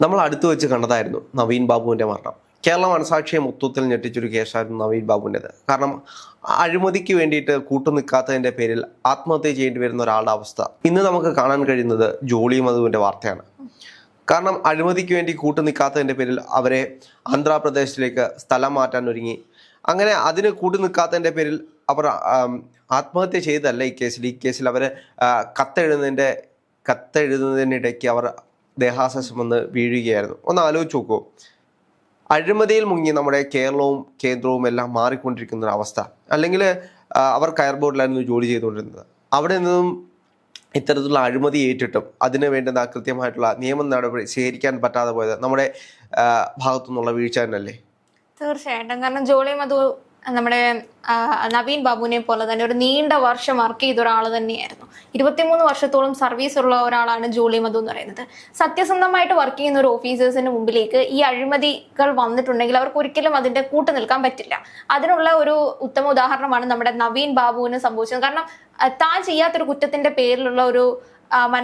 നമ്മൾ അടുത്ത് വെച്ച് കണ്ടതായിരുന്നു നവീൻ ബാബുവിന്റെ മരണം. കേരള മനസാക്ഷിയെ മൊത്തത്തിൽ ഞെട്ടിച്ചൊരു കേസായിരുന്നു നവീൻ ബാബുവിന്റെത്. കാരണം അഴിമതിക്ക് വേണ്ടിയിട്ട് കൂട്ടുനിൽക്കാത്തതിന്റെ പേരിൽ ആത്മഹത്യ ചെയ്യേണ്ടി വരുന്ന ഒരാളുടെ അവസ്ഥ ഇന്ന് നമുക്ക് കാണാൻ കഴിയുന്നത് ജോളി മധുവിന്റെ വാർത്തയാണ്. കാരണം അഴിമതിക്ക് വേണ്ടി കൂട്ടുനിൽക്കാത്തതിന്റെ പേരിൽ അവരെ ആന്ധ്രാപ്രദേശിലേക്ക് സ്ഥലം മാറ്റാൻ ഒരുങ്ങി. അങ്ങനെ അതിന് കൂട്ടുനിൽക്കാത്തതിന്റെ പേരിൽ അവർ ആത്മഹത്യ ചെയ്തല്ല ഈ കേസിൽ. ഈ കേസിൽ അവർ കത്തെഴുതുന്നതിന്റെ കത്തെഴുതുന്നതിനിടയ്ക്ക് അവർ ദേഹാസ്വാസം വന്ന് വീഴുകയായിരുന്നു. ഒന്ന് ആലോചിച്ച് നോക്കൂ. അഴിമതിയിൽ മുങ്ങി നമ്മുടെ കേരളവും കേന്ദ്രവും എല്ലാം മാറിക്കൊണ്ടിരിക്കുന്ന ഒരു അവസ്ഥ അല്ലെങ്കിൽ അവർ കയർ ബോർഡിലായിരുന്നു ജോലി ചെയ്തുകൊണ്ടിരുന്നത്. അവിടെ നിന്നും ഇത്തരത്തിലുള്ള അഴിമതി ഏറ്റിട്ടും അതിന് വേണ്ടുന്ന കൃത്യമായിട്ടുള്ള നിയമ നടപടി സ്വീകരിക്കാൻ പറ്റാതെ പോയത് നമ്മുടെ ഭാഗത്തു നിന്നുള്ള വീഴ്ച തന്നെയല്ലേ? തീർച്ചയായിട്ടും. കാരണം ജോളി മധു നമ്മുടെ നവീൻ ബാബുവിനെ പോലെ തന്നെ ഒരു നീണ്ട വർഷം വർക്ക് ചെയ്ത ഒരാൾ തന്നെയായിരുന്നു. ഇരുപത്തിമൂന്ന് വർഷത്തോളം സർവീസ് ഉള്ള ഒരാളാണ് ജോളി മധു എന്ന് പറയുന്നത്. സത്യസന്ധമായിട്ട് വർക്ക് ചെയ്യുന്ന ഒരു ഓഫീസേഴ്സിന് മുമ്പിലേക്ക് ഈ അഴിമതികൾ വന്നിട്ടുണ്ടെങ്കിൽ അവർക്ക് ഒരിക്കലും അതിന്റെ കൂട്ടു നിൽക്കാൻ പറ്റില്ല. അതിനുള്ള ഒരു ഉത്തമ ഉദാഹരണമാണ് നമ്മുടെ നവീൻ ബാബുവിന് സംഭവിച്ചത്. കാരണം താൻ ചെയ്യാത്തൊരു കുറ്റത്തിന്റെ പേരിലുള്ള ഒരു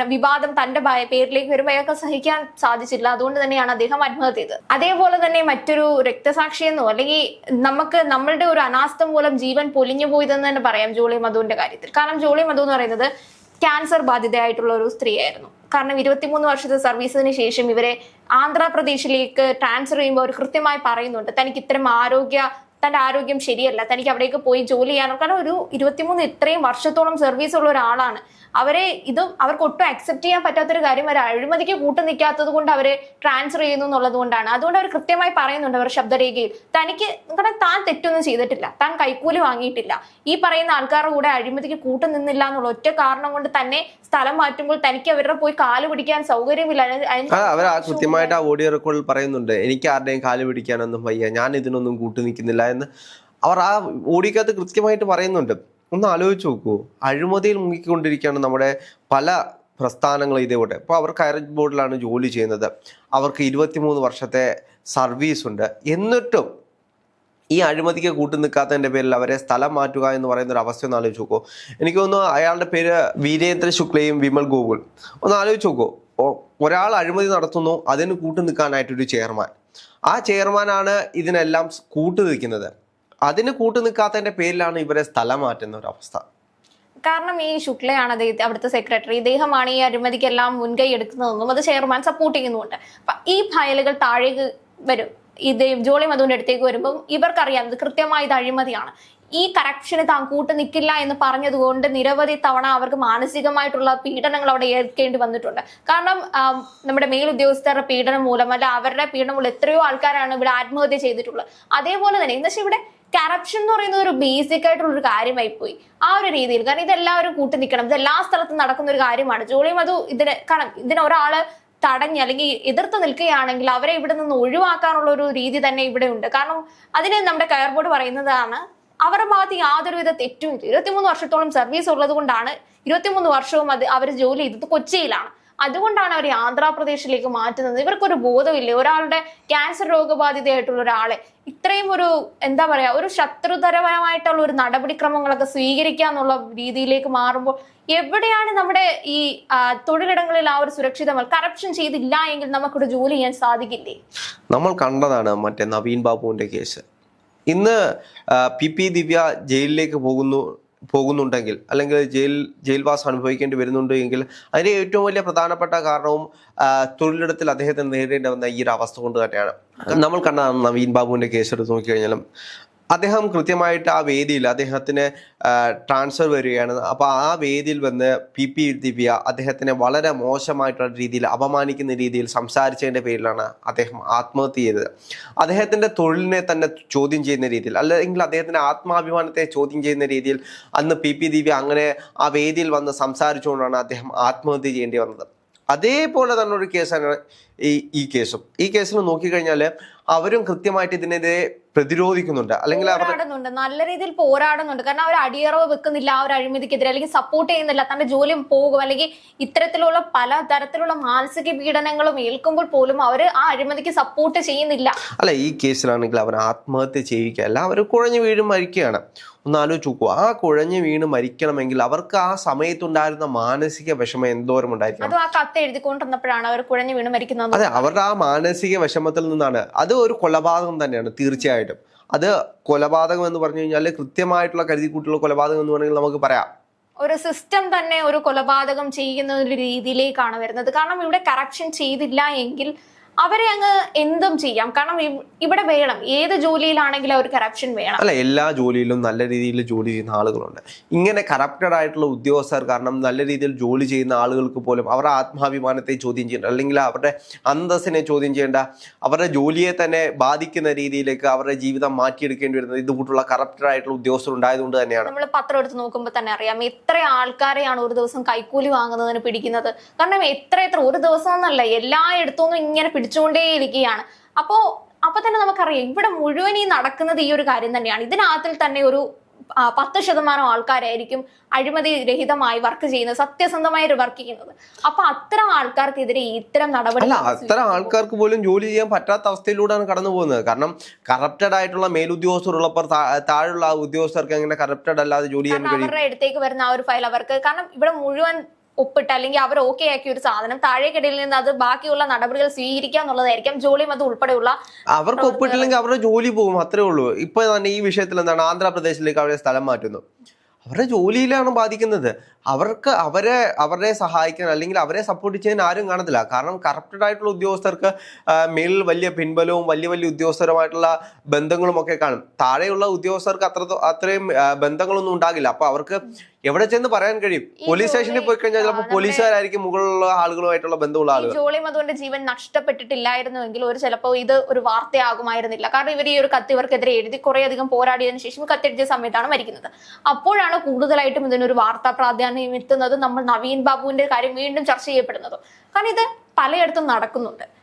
വിവാദം തന്റെ ഭയ- പേരിലേക്ക് വരുമ്പോൾ അയാൾക്ക് സഹിക്കാൻ സാധിച്ചില്ല. അതുകൊണ്ട് തന്നെയാണ് അദ്ദേഹം ആത്മഹത്യ ചെയ്തത്. അതേപോലെ തന്നെ മറ്റൊരു രക്തസാക്ഷിയെന്നോ അല്ലെങ്കിൽ നമുക്ക് നമ്മളുടെ ഒരു അനാസ്ഥ മൂലം ജീവൻ പൊലിഞ്ഞു പോയതെന്ന് തന്നെ പറയാം ജോളി മധുവിന്റെ കാര്യത്തിൽ. കാരണം ജോളി മധു എന്ന് പറയുന്നത് ക്യാൻസർ ബാധിതയായിട്ടുള്ള ഒരു സ്ത്രീയായിരുന്നു. കാരണം ഇരുപത്തിമൂന്ന് വർഷത്തെ സർവീസിന് ശേഷം ഇവരെ ആന്ധ്രാപ്രദേശിലേക്ക് ട്രാൻസ്ഫർ ചെയ്യുമ്പോൾ അവർ കൃത്യമായി പറയുന്നുണ്ട് തനിക്ക് ഇത്തരം ആരോഗ്യ തന്റെ ആരോഗ്യം ശരിയല്ല തനിക്ക് അവിടേക്ക് പോയി ജോലി ചെയ്യാനോ. കാരണം ഒരു ഇരുപത്തിമൂന്ന് ഇത്രയും വർഷത്തോളം സർവീസ് ഉള്ള ഒരാളാണ്. അവരെ ഇത് അവർക്ക് ഒട്ടും അക്സെപ്റ്റ് ചെയ്യാൻ പറ്റാത്തൊരു കാര്യം അവർ അഴിമതിക്ക് കൂട്ടു നിൽക്കാത്തത് കൊണ്ട് അവരെ ട്രാൻസ്ഫർ ചെയ്യുന്നു എന്നുള്ളത് കൊണ്ടാണ്. അതുകൊണ്ട് അവർ കൃത്യമായി പറയുന്നുണ്ട് അവർ ശബ്ദരേഖയിൽ. തനിക്ക് കാരണം താൻ തെറ്റൊന്നും ചെയ്തിട്ടില്ല. താൻ കൈക്കൂലി വാങ്ങിയിട്ടില്ല. ഈ പറയുന്ന ആൾക്കാരുടെ കൂടെ അഴിമതിക്ക് കൂട്ടു നിന്നില്ല എന്നുള്ള ഒറ്റ കാരണം കൊണ്ട് തന്നെ സ്ഥലം മാറ്റുമ്പോൾ തനിക്ക് അവരുടെ പോയി കാൽ പിടിക്കാൻ സൗകര്യമില്ല. അവർ കൃത്യമായിട്ട് ആ ഓഡിയോ റെക്കോർഡിൽ പറയുന്നുണ്ട്. എനിക്ക് ആരുടെയും കാൽ പിടിക്കാനൊന്നും വയ്യ. ഞാൻ ഇതിനൊന്നും കൂട്ടു നിൽക്കുന്നില്ല. എന്ന് അവർ ആ ഓഡിയോക്കകത്ത് കൃത്യമായിട്ട് പറയുന്നുണ്ട്. ഒന്ന് ആലോചിച്ച് നോക്കൂ. അഴിമതിയിൽ മുങ്ങിക്കൊണ്ടിരിക്കുകയാണ് നമ്മുടെ പല പ്രസ്ഥാനങ്ങൾ ഇതേപോലെ ഇപ്പോൾ അവർ കയറേജ് ബോർഡിലാണ് ജോലി ചെയ്യുന്നത്. അവർക്ക് ഇരുപത്തിമൂന്ന് വർഷത്തെ സർവീസ് ഉണ്ട്. എന്നിട്ടും ഈ അഴിമതിക്ക് കൂട്ടു നിൽക്കാത്തതിന്റെ പേരിൽ അവരെ സ്ഥലം മാറ്റുക എന്ന് പറയുന്ന ഒരു അവസ്ഥ ഒന്ന് ആലോചിച്ച് നോക്കൂ. എനിക്ക് തോന്നുന്നു അയാളുടെ പേര് വീരേന്ദ്ര ശുക്ലയും വിമൽ ഗോകുൽ. ഒന്ന് ആലോചിച്ച് നോക്കൂ. ഒരാൾ അഴിമതി നടത്തുന്നു അതിന് കൂട്ടു നിൽക്കാനായിട്ടൊരു ചെയർമാൻ. ആ ചെയർമാനാണ് ഇതിനെല്ലാം കൂട്ടു നിൽക്കുന്നത്. അതിന് കൂട്ടു നിൽക്കാത്തതിന്റെ പേരിലാണ് ഇവരെ സ്ഥലം മാറ്റുന്ന ഒരു അവസ്ഥ. കാരണം ഈ ശുക്ലയാണ് അദ്ദേഹത്തെ അവിടുത്തെ സെക്രട്ടറി. ഇദ്ദേഹമാണ് ഈ അഴിമതിക്കെല്ലാം മുൻകൈ എടുക്കുന്നതെന്നും അത് ചെയർമാൻ സപ്പോർട്ട് ചെയ്യുന്നുമുണ്ട്. അപ്പൊ ഈ ഫയലുകൾ താഴേക്ക് വരും. ഇത് ജോളി മധുവിന്റെ അടുത്തേക്ക് വരുമ്പോൾ ഇവർക്കറിയാം ഇത് കൃത്യമായി ഇത് അഴിമതിയാണ്. ഈ കറക്ഷന് താൻ കൂട്ടു നിൽക്കില്ല എന്ന് പറഞ്ഞതുകൊണ്ട് നിരവധി തവണ അവർക്ക് മാനസികമായിട്ടുള്ള പീഡനങ്ങൾ അവിടെ ഏൽക്കേണ്ടി വന്നിട്ടുണ്ട്. കാരണം നമ്മുടെ മേലുദ്യോഗസ്ഥരുടെ പീഡനം മൂലം അല്ല അവരുടെ പീഡനം മൂലം എത്രയോ ആൾക്കാരാണ് ഇവിടെ ആത്മഹത്യ ചെയ്തിട്ടുള്ളത്. അതേപോലെ തന്നെ എന്ന് വെച്ചാൽ ഇവിടെ കറപ്ഷൻ എന്ന് പറയുന്നത് ഒരു ബേസിക് ആയിട്ടുള്ള ഒരു കാര്യമായി പോയി ആ ഒരു രീതിയിൽ കാരണം ഇതെല്ലാവരും കൂട്ടി നിൽക്കണം ഇത് എല്ലാ സ്ഥലത്തും നടക്കുന്ന ഒരു കാര്യമാണ്. ജോളിയും അത് ഇതിന് കാരണം ഇതിന് ഒരാൾ തടഞ്ഞ് അല്ലെങ്കിൽ എതിർത്ത് നിൽക്കുകയാണെങ്കിൽ അവരെ ഇവിടെ നിന്ന് ഒഴിവാക്കാനുള്ള ഒരു രീതി തന്നെ ഇവിടെ ഉണ്ട്. കാരണം അതിന് നമ്മുടെ കയർ ബോർഡ് പറയുന്നതാണ് അവരുടെ ഭാഗത്ത് യാതൊരുവിധ തെറ്റും ഇരുപത്തിമൂന്ന് വർഷത്തോളം സർവീസ് ഉള്ളത് കൊണ്ടാണ് ഇരുപത്തിമൂന്ന് വർഷവും അത് അവർ ജോലി ചെയ്തത് കൊച്ചിയിലാണ്. അതുകൊണ്ടാണ് അവർ ആന്ധ്രാപ്രദേശിലേക്ക് മാറ്റുന്നത്. ഇവർക്കൊരു ബോധമില്ല ഒരാളുടെ ക്യാൻസർ രോഗബാധിതയായിട്ടുള്ള ഒരാളെ ഇത്രയും ഒരു എന്താ പറയാ ഒരു ശത്രുതരപരമായിട്ടുള്ള ഒരു നടപടിക്രമങ്ങളൊക്കെ സ്വീകരിക്കുക എന്നുള്ള രീതിയിലേക്ക് മാറുമ്പോൾ എവിടെയാണ് നമ്മുടെ ഈ തൊഴിലിടങ്ങളിൽ ആ ഒരു സുരക്ഷിതമൽ കറപ്ഷൻ ചെയ്തില്ല എങ്കിൽ നമുക്കൊരു ജോലി ചെയ്യാൻ സാധിക്കില്ലേ? നമ്മൾ കണ്ടതാണ് മറ്റേ നവീൻ ബാബുവിന്റെ കേസ് ഇന്ന് പി പി ദിവ്യ ജയിലിലേക്ക് പോകുന്നു പോകുന്നുണ്ടെങ്കിൽ അല്ലെങ്കിൽ ജയിൽ ജയിൽവാസം അനുഭവിക്കേണ്ടി വരുന്നുണ്ട് എങ്കിൽ അതിന് ഏറ്റവും വലിയ പ്രധാനപ്പെട്ട കാരണവും തൊഴിലിടത്തിൽ അദ്ദേഹത്തിന് നേരിടേണ്ടി വന്ന ഈ ഒരു അവസ്ഥ കൊണ്ട് തന്നെയാണ്. നമ്മൾ കണ്ട നവീൻ ബാബുവിന്റെ കേസ് എടുത്ത് നോക്കിക്കഴിഞ്ഞാലും അദ്ദേഹം കൃത്യമായിട്ട് ആ വേദിയിൽ അദ്ദേഹത്തിന് ട്രാൻസ്ഫർ വരികയാണ്. അപ്പോൾ ആ വേദിയിൽ വന്ന് പി പി ദിവ്യ അദ്ദേഹത്തിനെ വളരെ മോശമായിട്ടുള്ള രീതിയിൽ അപമാനിക്കുന്ന രീതിയിൽ സംസാരിച്ചതിന്റെ പേരിലാണ് അദ്ദേഹം ആത്മഹത്യ ചെയ്തത്. അദ്ദേഹത്തിന്റെ തൊഴിലിനെ തന്നെ ചോദ്യം ചെയ്യുന്ന രീതിയിൽ അല്ലെങ്കിൽ അദ്ദേഹത്തിന്റെ ആത്മാഭിമാനത്തെ ചോദ്യം ചെയ്യുന്ന രീതിയിൽ അന്ന് പി പി ദിവ്യ അങ്ങനെ ആ വേദിയിൽ വന്ന് സംസാരിച്ചുകൊണ്ടാണ് അദ്ദേഹം ആത്മഹത്യ ചെയ്യേണ്ടി വന്നത്. അതേപോലെ തന്നെ ഒരു കേസാണ് ഈ ഈ കേസും. ഈ കേസിൽ നോക്കിക്കഴിഞ്ഞാൽ അവരും കൃത്യമായിട്ട് ഇതിനെതിരെ പ്രതിരോധിക്കുന്നുണ്ട്. അല്ലെങ്കിൽ പോരാടുന്നുണ്ട്. നല്ല രീതിയിൽ പോരാടുന്നുണ്ട്. കാരണം അവർ അടിയറവ് വെക്കുന്നില്ല അവർ ഒരു അഴിമതിക്കെതിരെ അല്ലെങ്കിൽ സപ്പോർട്ട് ചെയ്യുന്നില്ല തന്റെ ജോലി പോകും. അല്ലെങ്കിൽ ഇത്തരത്തിലുള്ള പല തരത്തിലുള്ള മാനസിക പീഡനങ്ങളും ഏൽക്കുമ്പോൾ പോലും അവർ ആ അഴിമതിക്ക് സപ്പോർട്ട് ചെയ്യുന്നില്ല. അല്ല ഈ കേസിലാണെങ്കിൽ അവർ ആത്മഹത്യ ചെയ്യുകയല്ല അവർ കുഴഞ്ഞു വീഴും മരിക്കുകയാണ്. ഒന്ന് ആലോചിച്ച് നോക്കൂ. ആ കുഴഞ്ഞു വീണ് മരിക്കണമെങ്കിൽ അവർക്ക് ആ സമയത്തുണ്ടായിരുന്ന മാനസിക വിഷമം എന്തോരം ഉണ്ടായിരിക്കും അതും ആ കത്ത് എഴുതിക്കൊണ്ടിരുന്നപ്പോഴാണ് അവർ കുഴഞ്ഞു വീണ് മരിക്കുന്നത് അതെ അവരുടെ ആ മാനസിക വിഷമത്തിൽ നിന്നാണ്. അത് ഒരു കൊലപാതകം തന്നെയാണ് തീർച്ചയായിട്ടും അത് കൊലപാതകം എന്ന് പറഞ്ഞു കഴിഞ്ഞാൽ കൃത്യമായിട്ടുള്ള കരുതിക്കൂട്ടുള്ള കൊലപാതകം എന്ന് വേണമെങ്കിൽ നമുക്ക് പറയാം. ഒരു സിസ്റ്റം തന്നെ ഒരു കൊലപാതകം ചെയ്യുന്ന ഒരു രീതിയിലേക്കാണ് വരുന്നത്. കാരണം ഇവിടെ കറക്ഷൻ ചെയ്തില്ല എങ്കിൽ അവരെ അങ്ങ് എന്തും ചെയ്യാം. കാരണം ഇവിടെ വേണം. ഏത് ജോലിയിലാണെങ്കിലും ഒരു കറപ്ഷൻ വേണം. അല്ല എല്ലാ ജോലിയിലും നല്ല രീതിയിൽ ജോലി ചെയ്യുന്ന ആളുകളുണ്ട്. ഇങ്ങനെ കറപ്റ്റഡ് ആയിട്ടുള്ള ഉദ്യോഗസ്ഥർ കാരണം നല്ല രീതിയിൽ ജോലി ചെയ്യുന്ന ആളുകൾക്ക് പോലും അവരുടെ ആത്മാഭിമാനത്തെ ചോദ്യം ചെയ്യേണ്ട അല്ലെങ്കിൽ അവരുടെ അന്തസ്സിനെ ചോദ്യം ചെയ്യേണ്ട അവരുടെ ജോലിയെ തന്നെ ബാധിക്കുന്ന രീതിയിലേക്ക് അവരുടെ ജീവിതം മാറ്റിയെടുക്കേണ്ടി വരുന്നത് ഇതുകൂട്ടുള്ള കറപ്റ്റഡ് ആയിട്ടുള്ള ഉദ്യോഗസ്ഥർ ഉണ്ടായതുകൊണ്ട് തന്നെയാണ്. നമ്മൾ പത്രം എടുത്ത് നോക്കുമ്പോൾ തന്നെ അറിയാം എത്ര ആൾക്കാരെയാണ് ഒരു ദിവസം കൈക്കൂലി വാങ്ങുന്നതിന് പിടിക്കുന്നത്. കാരണം എത്ര എത്ര ഒരു ദിവസം എന്നല്ല എല്ലായിടത്തുനിന്നും ഇങ്ങനെ പിടിച്ചുകൊണ്ടേ ഇരിക്കുകയാണ് അപ്പോ അപ്പൊ തന്നെ നമുക്കറിയാം ഇവിടെ മുഴുവൻ ഈ നടക്കുന്നത് ഈ ഒരു കാര്യം തന്നെയാണ്. ഇതിനകത്തിൽ തന്നെ ഒരു പത്ത് ശതമാനം ആൾക്കാരായിരിക്കും അഴിമതി രഹിതമായി വർക്ക് ചെയ്യുന്നത് സത്യസന്ധമായി വർക്ക് ചെയ്യുന്നത്. അപ്പൊ അത്തരം ആൾക്കാർക്കെതിരെ ഇത്തരം നടപടി അത്തരം ആൾക്കാർക്ക് പോലും ജോലി ചെയ്യാൻ പറ്റാത്ത അവസ്ഥയിലൂടെയാണ് കടന്നു പോകുന്നത്. കാരണം കറപ്റ്റഡ് ആയിട്ടുള്ള മേലുദ്യോഗസ്ഥർ ഉള്ളപ്പോൾ താഴെയുള്ള ഉദ്യോഗസ്ഥർക്ക് അങ്ങനെ കറപ്റ്റഡ് അല്ലാതെ ജോലി ചെയ്യാൻ അവരുടെ അടുത്തേക്ക് വരുന്ന ആ ഒരു ഫയൽ അവർക്ക്. കാരണം ഇവിടെ മുഴുവൻ ഒപ്പിട്ട് അല്ലെങ്കിൽ അവർ ഓക്കെ ആക്കിയ ഒരു സാധനം താഴേക്കിടയിൽ നിന്ന് അത് ബാക്കിയുള്ള നടപടികൾ സ്വീകരിക്കുക എന്നുള്ളതായിരിക്കും. ജോലി മത ഉൾപ്പെടെയുള്ള അവർക്ക് ഒപ്പിട്ടില്ലെങ്കിൽ അവരുടെ ജോലി പോകും അത്രേ ഉള്ളൂ. ഇപ്പൊ തന്നെ ഈ വിഷയത്തിൽ എന്താണ്? ആന്ധ്രാപ്രദേശിലേക്ക് അവരെ സ്ഥലം മാറ്റുന്നു. അവരുടെ ജോലിയിലാണ് ബാധിക്കുന്നത്. അവർക്ക് അവരെ അവരെ സഹായിക്കാൻ അല്ലെങ്കിൽ അവരെ സപ്പോർട്ട് ചെയ്യാൻ ആരും കാണത്തില്ല. കാരണം കറപ്റ്റഡ് ആയിട്ടുള്ള ഉദ്യോഗസ്ഥർക്ക് മേളിൽ വലിയ പിൻബലവും വലിയ വലിയ ഉദ്യോഗസ്ഥരുമായിട്ടുള്ള ബന്ധങ്ങളും ഒക്കെ കാണും. താഴെയുള്ള ഉദ്യോഗസ്ഥർക്ക് അത്ര അത്രയും ബന്ധങ്ങളൊന്നും ഉണ്ടാകില്ല. അപ്പൊ അവർക്ക് എവിടെ ചെന്ന് പറയാൻ കഴിയും? പോലീസ് സ്റ്റേഷനിൽ പോയി കഴിഞ്ഞാൽ ചിലപ്പോൾ പോലീസുകാരായിരിക്കും മുകളിലുള്ള ആളുകളുമായിട്ടുള്ള ബന്ധമുള്ള ആളുകൾ ജോളി മധുവിന്റെ ജീവൻ നഷ്ടപ്പെട്ടിട്ടില്ലായിരുന്നുവെങ്കിൽ ഒരു ചിലപ്പോൾ ഇത് ഒരു വാർത്തയാകുമായിരുന്നില്ല. കാരണം ഇവർ ഈ ഒരു കത്ത് ഇവർക്കെതിരെ എഴുതി കുറെ അധികം പോരാടിയതിനു ശേഷം കത്തെഴുതിയ സമയത്താണ് മരിക്കുന്നത്. അപ്പോഴാണ് കൂടുതലായിട്ടും ഇതിനൊരു വാർത്താ പ്രാധാന്യം എത്തുന്നത് നമ്മൾ നവീൻ ബാബുവിന്റെ കാര്യം വീണ്ടും ചർച്ച ചെയ്യപ്പെടുന്നത്. കാരണം ഇത് പലയിടത്തും നടക്കുന്നുണ്ട്.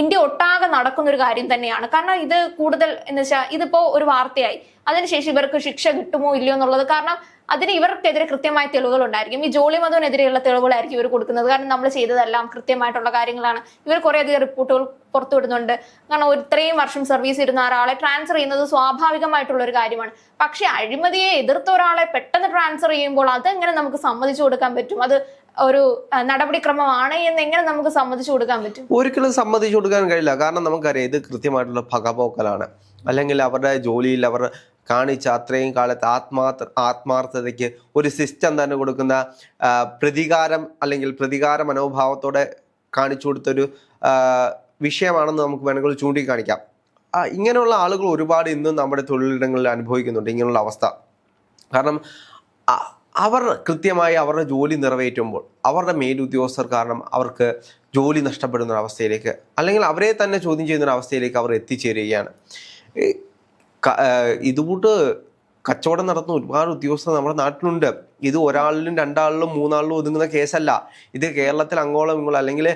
ഇന്ത്യ ഒട്ടാകെ നടക്കുന്ന ഒരു കാര്യം തന്നെയാണ്. കാരണം ഇത് കൂടുതൽ എന്ന് വെച്ചാൽ ഇതിപ്പോ ഒരു വാർത്തയായി. അതിനുശേഷം ഇവർക്ക് ശിക്ഷ കിട്ടുമോ ഇല്ലയോ എന്നുള്ളത്. കാരണം അതിന് ഇവർക്കെതിരെ കൃത്യമായ തെളിവുകൾ ഉണ്ടായിരിക്കും ഈ ജോളി മധുവിനെതിരെയുള്ള തെളിവുകളായിരിക്കും ഇവർ കൊടുക്കുന്നത്. കാരണം നമ്മൾ ചെയ്തതെല്ലാം കൃത്യമായിട്ടുള്ള കാര്യങ്ങളാണ്. ഇവർ കുറേയധികം റിപ്പോർട്ടുകൾ പുറത്തുവിടുന്നുണ്ട് കാരണം ഒരു ഇത്രയും വർഷം സർവീസ് ഇരുന്ന ഒരാളെ ട്രാൻസ്ഫർ ചെയ്യുന്നത് സ്വാഭാവികമായിട്ടുള്ള ഒരു കാര്യമാണ്. പക്ഷെ അഴിമതിയെ എതിർത്ത ഒരാളെ പെട്ടെന്ന് ട്രാൻസ്ഫർ ചെയ്യുമ്പോൾ അതെങ്ങനെ നമുക്ക് സമ്മതിച്ചു കൊടുക്കാൻ പറ്റും? അത് ഒരു നടപടിക്രമമാണ് എന്ന് എങ്ങനെ നമുക്ക് സമ്മതിച്ചു കൊടുക്കാൻ പറ്റും? ഒരിക്കലും സമ്മതിച്ചു കൊടുക്കാൻ കഴിയില്ല. കാരണം നമുക്കറിയാം ഇത് കൃത്യമായിട്ടുള്ള പകപോക്കലാണ് അല്ലെങ്കിൽ അവരുടെ ജോലിയിൽ അവർ കാണിച്ച അത്രയും കാലത്ത് ആത്മാർത്ഥ ആത്മാർത്ഥതയ്ക്ക് ഒരു സിസ്റ്റം തന്നെ കൊടുക്കുന്ന പ്രതികാരം അല്ലെങ്കിൽ പ്രതികാര മനോഭാവത്തോടെ കാണിച്ചു കൊടുത്തൊരു വിഷയമാണെന്ന് നമുക്ക് വേണമെങ്കിൽ ചൂണ്ടിക്കാണിക്കാം. ഇങ്ങനെയുള്ള ആളുകൾ ഒരുപാട് ഇന്നും നമ്മുടെ തൊഴിലിടങ്ങളിൽ അനുഭവിക്കുന്നുണ്ട്. ഇങ്ങനെയുള്ള അവസ്ഥ. കാരണം അവർ കൃത്യമായി അവരുടെ ജോലി നിറവേറ്റുമ്പോൾ അവരുടെ മേലുദ്യോഗസ്ഥർ കാരണം അവർക്ക് ജോലി നഷ്ടപ്പെടുന്ന ഒരവസ്ഥയിലേക്ക് അല്ലെങ്കിൽ അവരെ തന്നെ ചോദ്യം ചെയ്യുന്ന ഒരു അവസ്ഥയിലേക്ക് അവർ എത്തിച്ചേരുകയാണ്. ഇതുകൂട്ട് കച്ചവടം നടത്തുന്ന ഒരുപാട് ഉദ്യോഗസ്ഥർ നമ്മുടെ നാട്ടിലുണ്ട്. ഇത് ഒരാളിലും രണ്ടാളിലും മൂന്നാളിലും ഒതുങ്ങുന്ന കേസല്ല. ഇത് കേരളത്തിൽ അങ്ങോളം ഇങ്ങോളം അല്ലെങ്കിൽ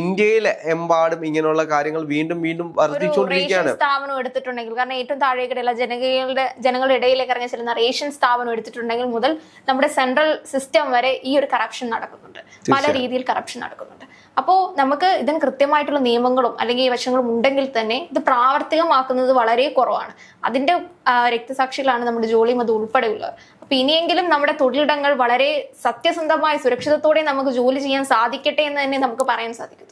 ഇന്ത്യയിൽ എമ്പാടും ഇങ്ങനെയുള്ള കാര്യങ്ങൾ വീണ്ടും വീണ്ടും വർദ്ധിച്ചുകൊണ്ടിരിക്കുകയാണ്. സ്ഥാപനം എടുത്തിട്ടുണ്ടെങ്കിൽ കാരണം ഏറ്റവും താഴേക്കിടയിലുള്ള ജനങ്ങളുടെ ജനങ്ങളുടെ ഇടയിലേക്ക് ഇറങ്ങി ചെല്ലുന്ന റേഷൻ സ്ഥാപനം എടുത്തിട്ടുണ്ടെങ്കിൽ മുതൽ നമ്മുടെ സെൻട്രൽ സിസ്റ്റം വരെ ഈ ഒരു കറപ്ഷൻ നടക്കുന്നുണ്ട്. പല രീതിയിൽ കറപ്ഷൻ നടക്കുന്നുണ്ട്. അപ്പോൾ നമുക്ക് ഇതിന് കൃത്യമായിട്ടുള്ള നിയമങ്ങളും അല്ലെങ്കിൽ ഈ വശങ്ങളും ഉണ്ടെങ്കിൽ തന്നെ ഇത് പ്രാവർത്തികമാക്കുന്നത് വളരെ കുറവാണ്. അതിന്റെ രക്തസാക്ഷികളാണ് നമ്മുടെ ജോലി മത് ഉൾപ്പെടെയുള്ളവർ അപ്പൊ ഇനിയെങ്കിലും നമ്മുടെ തൊഴിലിടങ്ങൾ വളരെ സത്യസന്ധമായ സുരക്ഷിതത്തോടെ നമുക്ക് ജോലി ചെയ്യാൻ സാധിക്കട്ടെ എന്ന് തന്നെ നമുക്ക് പറയാൻ സാധിക്കത്തുള്ളൂ